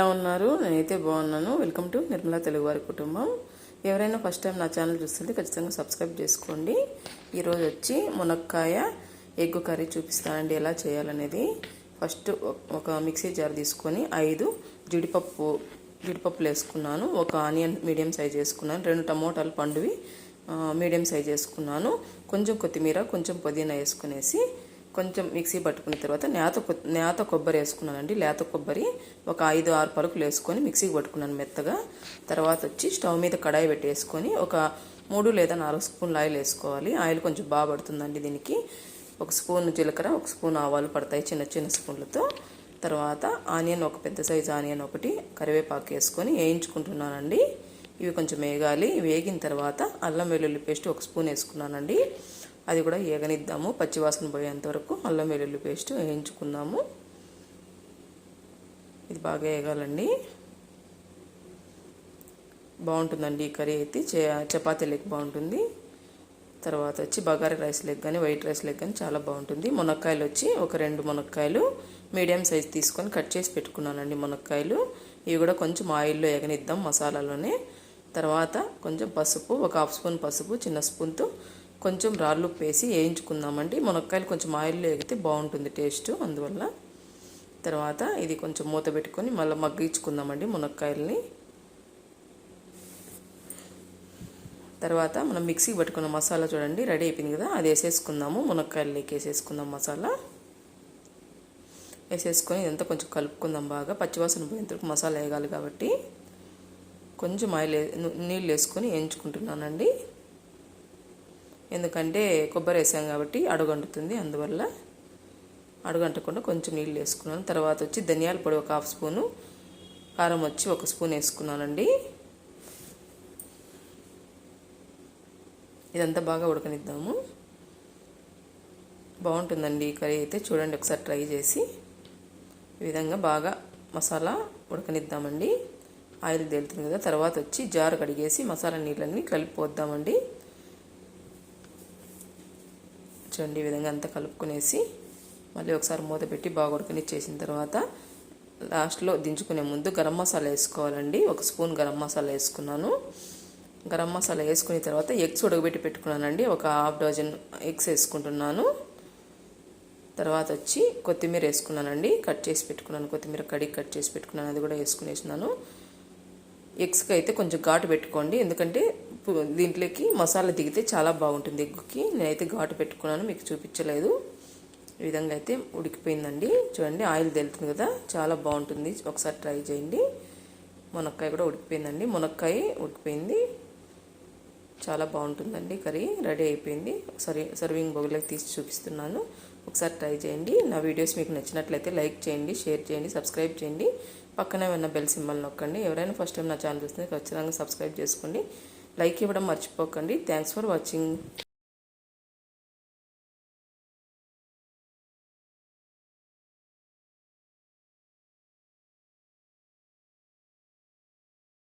ఎలా ఉన్నారు? నేనైతే బాగున్నాను. వెల్కమ్ టు నిర్మలా తెలుగువారి కుటుంబం. ఎవరైనా ఫస్ట్ టైం నా ఛానల్ చూస్తుంటే ఖచ్చితంగా సబ్స్క్రైబ్ చేసుకోండి. ఈరోజు వచ్చి మునక్కాయ ఎగ్ కర్రీ చూపిస్తానండి ఎలా చేయాలనేది. ఫస్ట్ ఒక మిక్సీ జార్ తీసుకొని ఐదు జీడిపప్పు జీడిపప్పులు వేసుకున్నాను. ఒక ఆనియన్ మీడియం సైజ్ వేసుకున్నాను. రెండు టమోటాలు పండువి మీడియం సైజ్ వేసుకున్నాను. కొంచెం కొత్తిమీర కొంచెం పుదీనా వేసుకునేసి కొంచెం మిక్సీ పట్టుకున్న తర్వాత నేత నేత కొబ్బరి వేసుకున్నానండి. లేత కొబ్బరి ఒక ఐదు ఆరు పలుకులు వేసుకొని మిక్సీకి పట్టుకున్నాను మెత్తగా. తర్వాత వచ్చి స్టవ్ మీద కడాయి పెట్టేసుకొని ఒక మూడు లేదా నాలుగు స్పూన్లు ఆయిల్ వేసుకోవాలి. ఆయిల్ కొంచెం బాగా పడుతుందండి దీనికి. ఒక స్పూన్ జీలకర్ర ఒక స్పూన్ ఆవాలు పడతాయి చిన్న చిన్న స్పూన్లతో. తర్వాత ఆనియన్ ఒక పెద్ద సైజు ఆనియన్ ఒకటి కరివేపాకు వేసుకొని వేయించుకుంటున్నానండి. ఇవి కొంచెం వేగాలి. వేగిన తర్వాత అల్లం వెల్లుల్లి పేస్ట్ ఒక స్పూన్ వేసుకున్నానండి. అది కూడా ఏగనిద్దాము. పచ్చివాసన పోయేంత వరకు అల్లం వెల్లుల్లి పేస్ట్ వేయించుకుందాము. ఇది బాగా వేగాలండి బాగుంటుందండి ఈ కర్రీ అయితే. చే చపాతీ లెగ్ బాగుంటుంది. తర్వాత వచ్చి బగారి రైస్ లెగ్ కానీ వైట్ రైస్ లెగ్ కానీ చాలా బాగుంటుంది. మునక్కాయలు వచ్చి ఒక రెండు మునక్కాయలు మీడియం సైజ్ తీసుకొని కట్ చేసి పెట్టుకున్నానండి మునక్కాయలు. ఇవి కూడా కొంచెం ఆయిల్లో ఎగనిద్దాం మసాలాలోనే. తర్వాత కొంచెం పసుపు ఒక హాఫ్ స్పూన్ పసుపు చిన్న స్పూన్తో కొంచెం రాళ్ళు ఉప్పు వేసి వేయించుకుందామండి. మునక్కాయలు కొంచెం ఆయిల్లో వేగితే బాగుంటుంది టేస్ట్. అందువల్ల తర్వాత ఇది కొంచెం మూత పెట్టుకొని మళ్ళీ మగ్గించుకుందామండి మునక్కాయల్ని. తర్వాత మనం మిక్సీ పట్టుకున్న మసాలా చూడండి రెడీ అయిపోయింది కదా? అది వేసేసుకుందాము. మునక్కాయలకి వేసేసుకుందాం మసాలా. వేసేసుకొని ఇదంతా కొంచెం కలుపుకుందాం బాగా. పచ్చివాసన పోయేంత మసాలా వేయాలి కాబట్టి కొంచెం ఆయిల్ వే- నీళ్ళు వేసుకొని వేయించుకుంటున్నానండి. ఎందుకంటే కొబ్బరి వేసాం కాబట్టి అడుగంటుతుంది. అందువల్ల అడుగంటకుండా కొంచెం నీళ్ళు వేసుకున్నాను. తర్వాత వచ్చి ధనియాల పొడి ఒక హాఫ్ స్పూను కారం వచ్చి ఒక స్పూన్ వేసుకున్నానండి. ఇదంతా బాగా ఉడకనిద్దాము. బాగుంటుందండి ఈ కర్రీ అయితే. చూడండి ఒకసారి ట్రై చేసి ఈ విధంగా బాగా మసాలా ఉడకనిద్దామండి. ఆయిల్ తేలుతుంది కదా తర్వాత వచ్చి జారు కడిగేసి మసాలా నీళ్ళన్నీ కలిపిపోద్దామండి చూడండి ఈ విధంగా అంతా కలుపుకునేసి మళ్ళీ ఒకసారి మూత పెట్టి బాగా ఉడకనిచ్చేసిన తర్వాత లాస్ట్లో దించుకునే ముందు గరం మసాలా వేసుకోవాలండి. ఒక స్పూన్ గరం మసాలా వేసుకున్నాను. గరం మసాలా వేసుకున్న తర్వాత ఎగ్స్ ఉడకబెట్టి పెట్టుకున్నానండి. ఒక హాఫ్ డజన్ ఎగ్స్ వేసుకుంటున్నాను. తర్వాత వచ్చి కొత్తిమీర వేసుకున్నానండి. కట్ చేసి పెట్టుకున్నాను. కొత్తిమీర కడిగి కట్ చేసి పెట్టుకున్నాను. అది కూడా వేసుకునేసినాను. ఎగ్స్కి అయితే కొంచెం ఘాటు పెట్టుకోండి. ఎందుకంటే దీంట్లోకి మసాలా దిగితే చాలా బాగుంటుంది ఎగ్గుకి. నేనైతే ఘాటు పెట్టుకున్నాను మీకు చూపించలేదు. ఈ విధంగా అయితే ఉడికిపోయిందండి. చూడండి ఆయిల్ తెలుతుంది కదా చాలా బాగుంటుంది. ఒకసారి ట్రై చేయండి. మునక్కాయ కూడా ఉడికిపోయిందండి. మునక్కాయ ఉడికిపోయింది. చాలా బాగుంటుందండి కర్రీ. రెడీ అయిపోయింది. సరి సర్వింగ్ బౌల్లోకి తీసి చూపిస్తున్నాను. ఒకసారి ట్రై చేయండి. నా వీడియోస్ మీకు నచ్చినట్లయితే లైక్ చేయండి షేర్ చేయండి సబ్స్క్రైబ్ చేయండి. పక్కనే ఉన్న బెల్ సింబల్ నొక్కండి. ఎవరైనా ఫస్ట్ టైం నా ఛానల్ చూస్తే ఖచ్చితంగా సబ్స్క్రైబ్ చేసుకోండి. లైక్ ఇవ్వడం మర్చిపోకండి. Thanks for watching